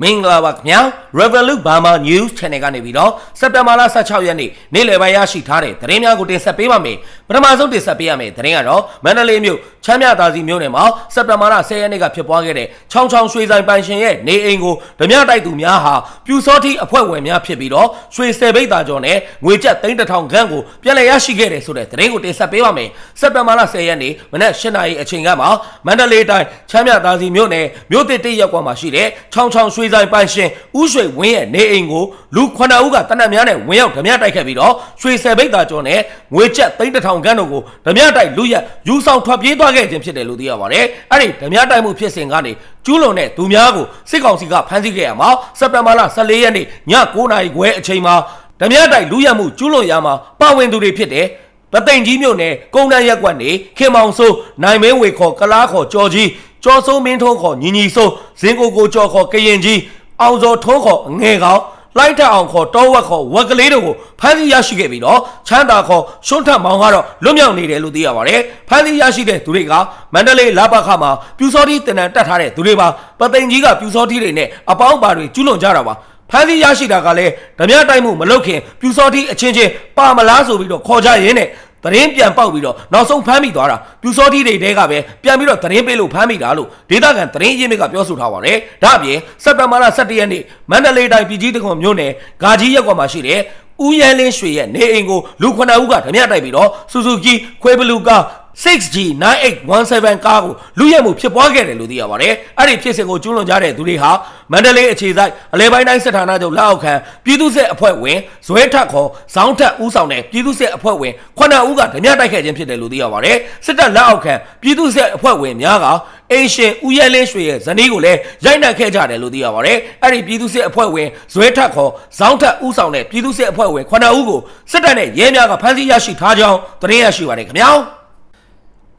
မင်္ဂလာပါခင်ဗျာ Revolut Burma News Channel ကနေပြီးတော့စက်တင်ဘာလ16ရက်နေ့နေ့လယ်ပိုင်းရရှိထားတဲ့သတင်းများကိုတင်ဆက်ပေးပါမယ် ပထမဆုံးတင်ဆက်ပေးရမယ့်သတင်းကတော့မန္တလေးမြို့ချမ်းမြသာစီမြို့နယ်မှာစက်တင်ဘာလ10ရက်နေ့ကဖြစ်ပွားခဲ့တဲ့ချောင်းချောင်းရွှေဆိုင်ပိုင်ရှင်ရဲ့နေအိမ်ကိုဓမြတိုက်သူများဟာပြူစောတိအဖွဲ့ဝင်များဖြစ်ပြီးတော့ရွှေဆယ်ဘိတ်သားကျော်နဲ့ငွေကျပ်3000ခန့်ကိုပြန်လည်ရရှိခဲ့တယ်ဆိုတဲ့သတင်းကိုတင်ဆက်ပေးပါမယ်စက်တင်ဘာလ10ရက်နေ့မနက်8:00နာရီအချိန်ကမှမန္တလေးတိုင်းချမ်းမြသာစီမြို့နယ်မြို့တစ်တိရက်ကွာမှာရှိတဲ့ချောင်းချောင်းရွှေဆိုင်ပိုင်ရှင်ဦးရွှေဝင်းရဲ့နေအိမ်ကိုလူ9ဦးကတနက်များနဲ့ဝင်ရောက်ဓမြတိုက်ခဲ့ပြီးတော့ရွှေဆယ်ဘိတ်သားကျော်နဲ့ငွေကျပ်3000ခန့်တို့ကိုဓမြတိုက်လူရက်ယူဆောင်ထွက်ပြေးသွားခဲ့ခြင်းဖြစ်တယ်လို့သိရပါတယ်အဲ့ဒီဓမြတိုက်မှုဖြစ်စဉ်ကနေကျူးလွန်တဲ့သူများကိုစစ်ကောင်စီကဖမ်းဆီးခဲ့ရမှာစက်တင်ဘာလ14ရက်နေ့ည9:00နာရီခွဲအချိန်မှာဓမြတိုက်လူရက်မှုကျူးလွန်ရမှာပါဝင်သူတွေဖြစ်တဲ့ပသိမ်ကြီးမြို့နယ်ကုန်းတန်းရက်ကွက်နေခင်မောင်စိုးနိုင်မင်းဝေခေါ်ကလားခေါ်ကြော်ကြီးကျော်စိုးမင်းထုံးခေါ်ညီညီစိုးဇင်ကိုကိုကျော်ခေါ်ကရင်ကြီးအောင်စောထုံးခေါ်အငယ်ကောင် လိုက်ထအောင်ခေါ်တောဝက်ခေါ်ဝက်ကလေးတို့ကိုဖမ်းဆီးရရှိခဲ့ပြီးတော့ချမ်းသာခေါ်ရှွန်းထက်မောင်ကတော့လွတ်မြောက်နေတယ်လို့သိရပါတယ်ဖမ်းဆီးရရှိတဲ့သူတွေကမန္တလေးလာပခမှာပြူစောတိတင်တန်တက်ထားတဲ့သူတွေပါပသိမ်ကြီးကပြူစောတိတွေနဲ့အပေါင်းပါတွေကျူးလွန်ကြတာပါဖမ်းဆီးရရှိတာကလည်းဓမြတိုက်မှုမလုပ်ခင်ပြူစောတိအချင်းချင်းပါမလားဆိုပြီးတော့ခေါ်ကြရင်းနဲ့ သတင်းပြန်ပေါက်ပြီးတော့နောက်ဆုံးဖမ်းမိသွားတာပြူစောတိတွေတဲကပဲပြန်ပြီးတော့သတင်းပေးလို့ဖမ်းမိတာလို့ဒေသခံသတင်းရင်းမြစ်ကပြောဆိုထားပါတယ်။ဒါအပြင်စက်တဘာလ17ရက်နေ့မန္တလေးတိုင်းပြည်ကြီးတကွန်မြို့နယ်ဂါကြီးရက်ကွာမှာရှိတဲ့ဦးရန်လင်းရွှေရဲ့နေအိမ်ကိုလူ9ဦးကဓမြတိုက်ပြီးတော့စူဇူကီခွေဘလူကာ 6G 9817ကားကိုလူရဲမှုဖြစ်ပွားခဲ့တယ်လို့သိရပါတယ်။အဲ့ဒီဖြစ်စဉ်ကိုကျူးလွန်ကြတဲ့သူတွေဟာမန္တလေးအခြေစိုက်အလဲပိုင်းတိုင်းစစ်ဌာနချုပ်လက်အောက်ခံပြည်သူ့စစ်အဖွဲ့ဝင်ဇွဲထက်ခေါ်ဇောင်းထက်ဦးဆောင်တဲ့ပြည်သူ့စစ်အဖွဲ့ဝင်ခုနှစ်ဦးကဓမြတိုက်ခဲ့ခြင်းဖြစ်တယ်လို့သိရပါတယ်။စစ်တပ်လက်အောက်ခံပြည်သူ့စစ်အဖွဲ့ဝင်များကအိမ်ရှင်ဦးရဲလင်းရွှေရဲ့ဇနီးကိုလည်းရိုက်နှက်ခဲ့ကြတယ်လို့သိရပါတယ်။အဲ့ဒီပြည်သူ့စစ်အဖွဲ့ဝင်ဇွဲထက်ခေါ်ဇောင်းထက်ဦးဆောင်တဲ့ပြည်သူ့စစ်အဖွဲ့ဝင်ခုနှစ်ဦးကိုစစ်တပ်နဲ့ရဲများကဖမ်းဆီးရရှိထားကြောင်းသတင်းရရှိပါတယ်ခင်ဗျာ။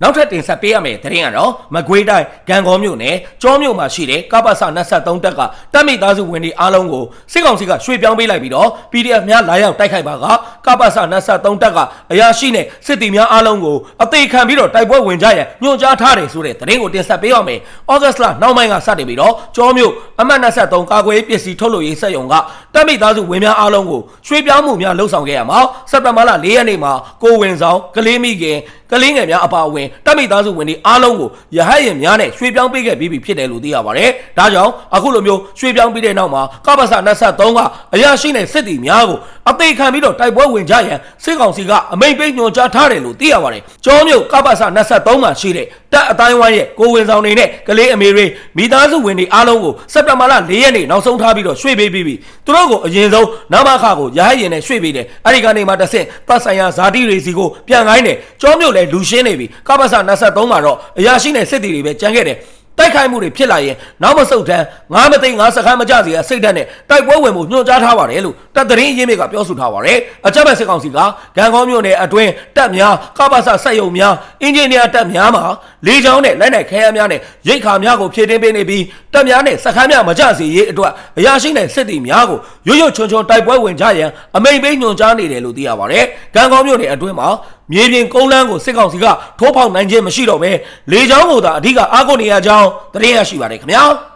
နောက်ထပ်တင်ဆက်ပေးရမယ့်သတင်းကတော့မကွေးတိုင်းဂံကောမြို့နယ်ကျောမြို့မှာရှိတဲ့ကပ္ပစ23တက်ကတပ်မိသားစုဝင်တွေအားလုံးကိုစစ်ကောင်စီကရွှေ့ပြောင်းပေးလိုက်ပြီးတော့ PDF များလာရောက်တိုက်ခိုက်ပါကကပ္ပစ23တက်ကအရာရှိနဲ့စစ်တီများအားလုံးကိုအသေးခံပြီးတော့တိုက်ပွဲဝင်ကြရန်ညွှန်ကြားထားတယ်ဆိုတဲ့သတင်းကိုတင်ဆက်ပေးရမယ်။ဩဂတ်စ်လနောက်ပိုင်းကစတင်ပြီးတော့ကျောမြို့အမှတ်23ကာကွယ်ရေးပစ္စည်းထုတ်လုပ်ရေးစက်ရုံကတပ်မိသားစုဝင်များအားလုံးကိုရွှေ့ပြောင်းမှုများလှုပ်ဆောင်ခဲ့ရမှာစက်တဘာလ4ရက်နေ့မှာကိုဝင်ဆောင်ကလေးမိခင် ကလေးငယ်များအပါအဝင်တပ်မိသားစုဝင်တွေအားလုံးကိုရဟတ်ရင်များနဲ့ရွှေ့ပြောင်းပေးခဲ့ပြီးပြီဖြစ်တယ်လို့သိရပါတယ်။ဒါကြောင့်အခုလိုမျိုးရွှေ့ပြောင်းပြီးတဲ့နောက်မှာကပ္ပစ23ကအရာရှိနဲ့စစ်တီများကိုအသေးခံပြီးတော့တိုက်ပွဲဝင်ကြရန်စစ်ကောင်စီကအမိန့်ပေးညွှန်ကြားထားတယ်လို့သိရပါတယ်။ကျောမြို့ကပ္ပစ23မှာရှိတဲ့ တပ်အတိုင်းဝိုင်းရဲ့ကိုဝင်ဆောင်နေနဲ့ကလေးအမေတွေမိသားစုဝင်တွေအားလုံးကိုစက်တဘာလ4ရက်နေ့နောက်ဆုံးထားပြီးတော့ရွှေ့ပေးပြီးပြီ။သူတို့ကိုအရင်ဆုံးနမခကိုရဟတ်ရင်နဲ့ရွှေ့ပေးတယ်။အဲဒီကနေမှတစ်ဆင့်တပ်ဆိုင်ရာဇာတိတွေစီကိုပြန်ခိုင်းတယ်။ကျောမြို့လည်းလူရှင်းနေပြီ။ကပ္ပစ23မှာတော့အရာရှိနဲ့စစ်တီတွေပဲကြံခဲ့တယ်။ တိုက်ခိုက်မှုတွေဖြစ်လာရင်နောက်မဆုတ်တန်းငါမသိငါစခန်းမကြစီရစိတ်ဓာတ်နဲ့တိုက်ပွဲဝင်မှုညွှန်ကြားထားပါတယ်လို့တပ်သတင်းရင်းမြစ်ကပြောဆိုထားပါတယ်အကြမ်းဖက်စစ်ကောင်စီကဂံကောမြို့နယ်အတွင်းတပ်များကပ္ပစစက်ရုံများအင်ဂျင်နီယာတပ်များမှာလေကြောင်းနဲ့လက်နက်ခဲယမ်းများနဲ့ရိတ်ခါများကိုဖြည့်တင်းပေးနေပြီး တပ်များနဲ့စခန်းများမကြစီရေးအတွက်အရာရှိနဲ့စစ်တီများကိုရွရွချွန်ချွန်တိုက်ပွဲဝင်ကြရန်အမိန်ပေးညွှန်ကြားနေတယ်လို့သိရပါတယ်ဂံကောမြို့နယ်အတွင်းမှာမြေပြင်ကုန်းလန်းကိုစစ်ကောင်စီကထိုးဖောက်နိုင်ခြင်းမရှိတော့ဘဲလေကြောင်းကိုသာအဓိကအားကိုးနေရကြောင်းသတင်းရရှိပါတယ်ခင်ဗျာ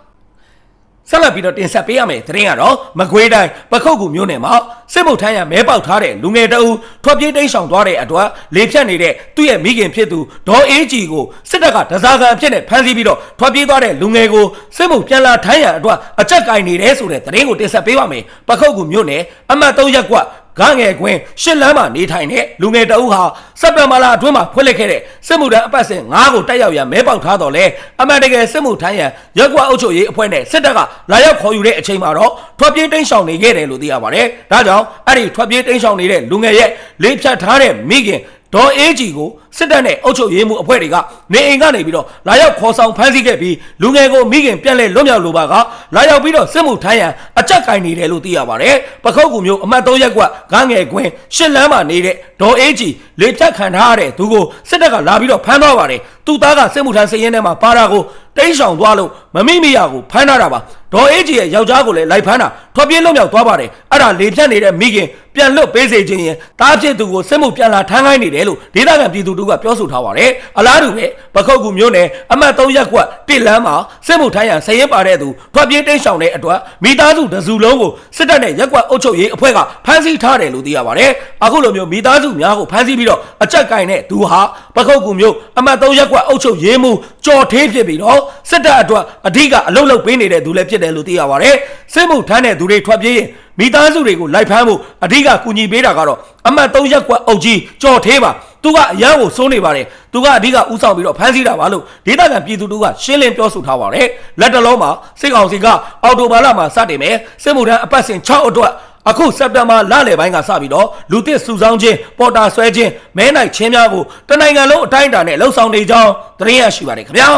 ဆက်လက်ပြီးတော့တင်ဆက်ပေးရမယ်သတင်းကတော့မကွေးတိုင်းပခုတ်ကူမြို့နယ်မှာစစ်မှုထမ်းရမဲပေါက်ထားတဲ့လူငယ်တအူထွက်ပြေးတိမ်းရှောင်သွားတဲ့အတွက်လေဖြတ်နေတဲ့သူ့ရဲ့မိခင်ဖြစ်သူဒေါ်အေးကြည်ကိုစစ်တပ်ကဒဇာကန်အဖြစ်နဲ့ဖမ်းဆီးပြီးတော့ထွက်ပြေးသွားတဲ့လူငယ်ကိုစစ်မှုပြန်လာထမ်းရန်အတွက်အကြက်ကင်နေတယ်ဆိုတဲ့သတင်းကိုတင်ဆက်ပေးပါမယ်ပခုတ်ကူမြို့နယ်အမှတ်3ရပ်ကွက် ဂငယ်ကွင်းရှစ်လမ်းမှာနေထိုင်တဲ့လူငယ်တအုပ်ဟာစက်တဘာလအတွင်းမှာဖွင့်လှစ်ခဲ့တဲ့စစ်မှုထမ်းအပတ်စဉ်9ကိုတက်ရောက်ရန်မဲပေါက်ထားတော့လဲအမှန်တကယ်စစ်မှုထမ်းရန်ရက်ကွက်အုပ်ချုပ်ရေးအဖွဲ့နဲ့စစ်တပ်ကလာရောက်ခေါ်ယူတဲ့အချိန်မှာတော့ထွက်ပြေးတိမ်းရှောင်နေခဲ့တယ်လို့သိရပါတယ်။ဒါကြောင့်အဲ့ဒီထွက်ပြေးတိမ်းရှောင်နေတဲ့လူငယ်ရဲ့လေးဖြတ်ထားတဲ့မိခင်ဒေါ်အေးကြီးကို စစ်တပ်နဲ့အုပ်ချုပ်ရေးမှုအဖွဲ့တွေကနေအိမ်ကနေပြီးတော့လာရောက်ခေါ်ဆောင်ဖမ်းဆီးခဲ့ပြီးလူငယ်ကိုမိခင်ပြန်လဲလွတ်မြောက်လိုပါကလာရောက်ပြီးတော့စစ်မှုထမ်းရန်အကြက်ကင်နေတယ်လို့သိရပါတယ်။ပခုတ်ကူမျိုးအမှတ်3ရပ်ကွက်ဂန်းငယ်ကွင်းရှစ်လမ်းမှာနေတဲ့ဒေါ်အေးကြီးလေဖြတ်ခံထားရတဲ့သူကိုစစ်တပ်ကလာပြီးတော့ဖမ်းသွားပါတယ်။သူ့သားကစစ်မှုထမ်းစည်ရင်ထဲမှာပါတာကိုတိန့်ဆောင်သွားလို့မမိမိရကိုဖမ်းထားတာပါ။ဒေါ်အေးကြီးရဲ့ယောက်ျားကိုလည်းလိုက်ဖမ်းတာထွက်ပြေးလွတ်မြောက်သွားပါတယ်။အဲ့ဒါလေဖြတ်နေတဲ့မိခင်ပြန်လွတ်ပေးစေခြင်းရင်တားဖြစ်သူကိုစစ်မှုပြန်လာထမ်းခိုင်းနေတယ်လို့ဒေသခံပြည်သူတို့ကပြောဆိုထားပါတယ်အလားတူပဲပခုတ်ကူမျိုးနယ်အမှတ်3ရပ်ကွက်တစ်လမ်းမှာစစ်မှုထမ်းရန်ဆရင်ပါတဲ့သူထွက်ပြေးတိတ်ဆောင်တဲ့အတွက်မိသားစုတစ်စုလုံးကိုစစ်တပ်နဲ့ရပ်ကွက်အုပ်ချုပ်ရေးအဖွဲ့ကဖမ်းဆီးထားတယ်လို့သိရပါတယ်အခုလိုမျိုးမိသားစုများကိုဖမ်းဆီးပြီးတော့အကြက်ကင်တဲ့သူဟာပခုတ်ကူမျိုးအမှတ်3ရပ်ကွက်အုပ်ချုပ်ရေးမှု ကြော်ထေးဖြစ်ပြီးတော့စစ်တပ်အတွက်အဓိကအလုတ်လုတ်ပေးနေတဲ့သူလည်းဖြစ်တယ်လို့သိရပါတယ်စစ်မှုထမ်းတဲ့သူတွေထွက်ပြေးရင်မိသားစုတွေကိုလိုက်ဖမ်းဖို့အဓိကကူညီပေးတာကတော့အမှတ်3ရပ်ကွက်အုပ်ကြီးကြော်ထေးပါသူကအရန်ကိုစိုးနေပါတယ်သူကအဓိကဥဆောင်ပြီးတော့ဖမ်းဆီးတာပါလို့ဒေသခံပြည်သူတို့ကရှင်းလင်းပြောဆိုထားပါတယ်လက်တလုံးမှာစစ်ကောင်စီကအော်တိုဘာလမှာစတင်မယ်စစ်မှုထမ်းအပတ်စဉ်6အတွက် အခုစက်တင်ဘာလလယ်ပိုင်းကစပြီးတော့လူသစ်စုဆောင်းခြင်းပေါ်တာဆွဲခြင်းမဲနိုင်ခြင်းများကိုတနိုင်ငံလုံးအတိုင်းအတာနဲ့လှုပ်ဆောင်နေကြောင်းသတင်းရရှိပါတယ်ခင်ဗျာ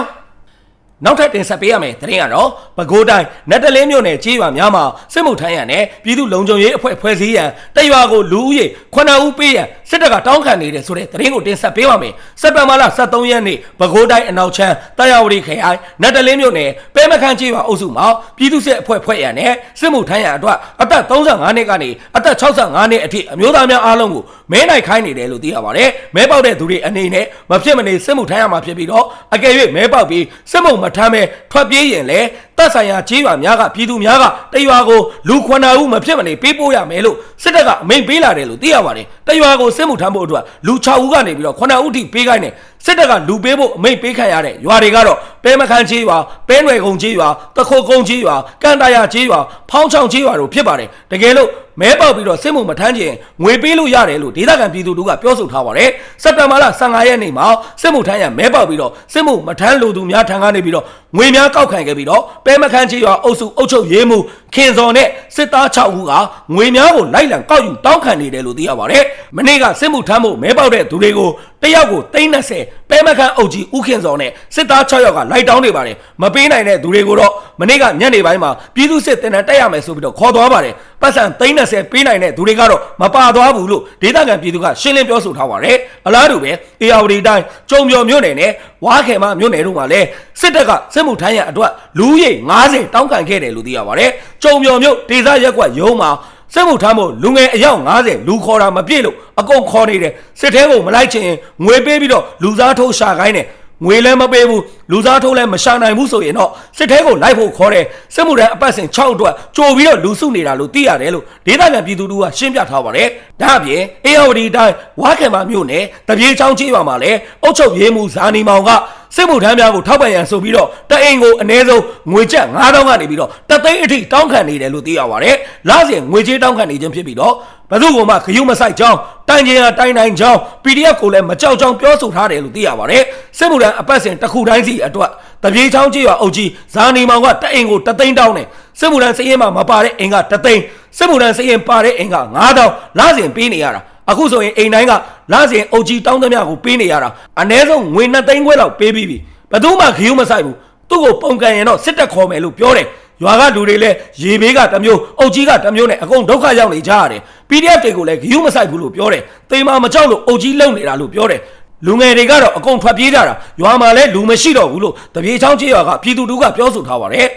နောက်ထပ်တင်ဆက်ပေးရမယ်သတင်းကတော့ပဲခူးတိုင်းနတ်တလင်းမြို့နယ်ကြေးရွာများမှာစစ်မှုထမ်းရန်နဲ့ပြည်သူလုံခြုံရေးအဖွဲ့ဖွဲ့စည်းရန်တရွာကိုလူဦးရေ9ဦးပေးရန် စစ်တပ်ကတောင်းခံနေတယ်ဆိုတဲ့သတင်းကိုတင်ဆက်ပေးပါမယ်စက်တင်ဘာလ23ရက်နေ့ပဲခူးတိုင်းအနောက်ချမ်းတာယာဝတီခရိုင်နတ်တလင်းမြို့နယ်ပဲမခန့်ကြေးရွာအုပ်စုမှာပြည်သူ့စစ်အဖွဲ့ဖွဲ့ရန်နဲ့စစ်မှုထမ်းရန်အတွက်အသက်35နှစ်ကနေအသက်65နှစ်အထိအမျိုးသားများအားလုံးကိုမဲနိုင်ခိုင်းနေတယ်လို့သိရပါတယ်မဲပေါက်တဲ့သူတွေအနေနဲ့မဖြစ်မနေစစ်မှုထမ်းရမှာဖြစ်ပြီးတော့အကယ်၍မဲပေါက်ပြီးစစ်မှုမထမ်းပဲထွက်ပြေးရင်လည်း တပ်ဆိုင်ရာကြေးရွာများကပြည်သူများကတရွာကိုလူ9ဦးမဖြစ်မနေပေးပို့ရမယ်လို့စစ်တပ်ကအမိန့်ပေးလာတယ်လို့သိရပါတယ်တရွာကိုစစ်မှုထမ်းဖို့အတွက်လူ6ဦးကနေပြီးတော့9ဦးထိပေးခိုင်းတယ်စစ်တပ်ကလူပေးဖို့အမိန့်ပေးခံရတဲ့ရွာတွေကတော့ပဲမခန်းကြေးရွာပဲနွယ်ကုန်းကြေးရွာတခိုကုန်းကြေးရွာကန်တာယာကြေးရွာဖောင်းချောင်းကြေးရွာတို့ဖြစ်ပါတယ်တကယ်လို့မဲပေါက်ပြီးတော့စစ်မှုမထမ်းခြင်းငွေပေးလို့ရတယ်လို့ဒေသခံပြည်သူတို့ကပြောဆိုထားပါတယ်စက်တဘာလ15ရက်နေ့မှာစစ်မှုထမ်းရမဲပေါက်ပြီးတော့စစ်မှုမထမ်းလို့သူများထံကနေပြီးတော့ငွေများကောက်ခံခဲ့ပြီးတော့ပဲမခန်းကြေးရွာအုပ်စုအုပ်ချုပ်ရေးမှုခင်စော်နဲ့စစ်သား6ဦးကငွေများကိုလိုက်လံကောက်ယူတောင်းခံနေတယ်လို့သိရပါတယ်မနေ့ကစစ်မှုထမ်းဖို့မဲပေါက်တဲ့သူတွေကိုတယောက်ကို330ပဲမခန်းအုပ်ကြီးဦးခင်စော်နဲ့စစ်သား6ယောက်ကလိုက်တောင်းနေပါတယ်မပေးနိုင်တဲ့သူတွေကိုတော့မနေ့ကညနေပိုင်းမှာပြည်သူစစ်တင်တန်းတက်ရမယ်ဆိုပြီးတော့ခေါ်သွားပါတယ် ပတ်စံ330ပေးနိုင်တဲ့သူတွေကတော့မပါသွားဘူးလို့ဒေသခံပြည်သူကရှင်းလင်းပြောဆိုထားပါတယ်အလားတူပဲအေယာဝတီတိုင်းကျုံပြော်မြို့နယ်နဲ့ဝါခေမမြို့နယ်တို့မှာလည်းစစ်တပ်ကစစ်မှုထမ်းရအတွက်လူဦးရေ90တောင်းခံခဲ့တယ်လို့သိရပါတယ်ကျုံပြော်မြို့ဒေသရက်ကွက်ရုံးမှာစစ်မှုထမ်းဖို့လူငယ်အယောက်90လူခေါ်တာမပြည့်လို့အကုန်ခေါ်နေတယ်စစ်ထဲကိုမလိုက်ချင်ငွေပေးပြီးတော့လူစားထိုးရှာခိုင်းတယ် ငွေလည်းမပေးဘူးလူစားထိုးလည်းမရှာနိုင်ဘူးဆိုရင်တော့စစ်ထဲကိုလိုက်ဖို့ခေါ်တယ်စစ်မှုထမ်းအပတ်စဉ်6အတွက်ကြိုပြီးတော့လူစုနေတာလို့သိရတယ်လို့ဒေသခံပြည်သူတို့ကရှင်းပြထားပါတယ်ဒါအပြင်အေယဝတီတိုင်းဝါခေမာမြို့နယ်တပြေချောင်းကြီးရွာမှာလည်းအုတ်ချုပ်ရေးမှုဇာနီမောင်ကစစ်မှုထမ်းများကိုထောက်ပံ့ရန်ဆိုပြီးတော့တအိမ်ကိုအ ਨੇ ဆုံးငွေကျပ်9000ကနေပြီးတော့တသိန်းအထိတောင်းခံနေတယ်လို့သိရပါတယ်။လစဉ်ငွေကြေးတောင်းခံနေခြင်းဖြစ်ပြီးတော့ ဘယ်သူကမှခရုမဆိုင်ကြောင်းတိုင်ကျင်ဟာတိုင်တိုင်ကြောင်း PDF ကိုလည်းမကြောက်ကြောင်းပြောဆိုထားတယ်လို့သိရပါတယ်။စစ်မှုထမ်းအပတ်စဉ်တစ်ခုတိုင်းစီအတွက်တပြေချောင်းကြီးရွာအုပ်ကြီးဇာနီမောင်ကတအိမ်ကိုတသိန်းတောင်းတယ်။စစ်မှုထမ်းစည်ရင်မှာမပါတဲ့အိမ်ကတသိန်းစစ်မှုထမ်းစည်ရင်ပါတဲ့အိမ်က9000လစဉ်ပေးနေရတာ။အခုဆိုရင်အိမ်တိုင်းကလစဉ်အုပ်ကြီးတောင်းသမျှကိုပေးနေရတာအ ਨੇ ဆုံးငွေ2သိန်းခွဲလောက်ပေးပြီးပြီဘယ်သူမှခရုမဆိုင်ဘူးသူ့ကိုပုံကန်ရင်တော့စစ်တပ်ခေါ်မယ်လို့ပြောတယ် ရွာကလူတွေလည်းရေဘေးကတစ်မျိုးအုပ်ကြီးကတစ်မျိုးနဲ့အကုန်ဒုက္ခရောက်နေကြရတယ် PDF တွေကိုလည်းခရုမဆိုင်ဘူးလို့ပြောတယ်တေမာမကြောက်လို့အုပ်ကြီးလုံနေတာလို့ပြောတယ်လူငယ်တွေကတော့အကုန်ထွက်ပြေးကြတာရွာမှာလည်းလူမရှိတော့ဘူးလို့တပြေချောင်းကျေးရွာကပြည်သူတို့ကပြောဆိုထားပါတယ်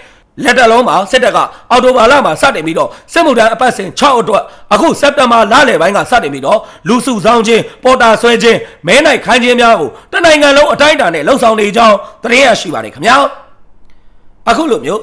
လက်တလုံးမှာစစ်တပ်ကအော်တိုဘာလမှာစတင်ပြီးတော့စစ်မှုထမ်းအပတ်စဉ်6အတွက်အခုစက်တင်ဘာလလယ်ပိုင်းကစတင်ပြီးတော့လူစုဆောင်ခြင်းပေါ်တာဆွဲခြင်းမဲနိုင်ခိုင်းခြင်းများကိုတနိုင်ငံလုံးအတိုင်းအတာနဲ့လှုံ့ဆော်နေကြောင်းသတင်းရရှိပါတယ်ခင်ဗျာအခုလိုမျိုး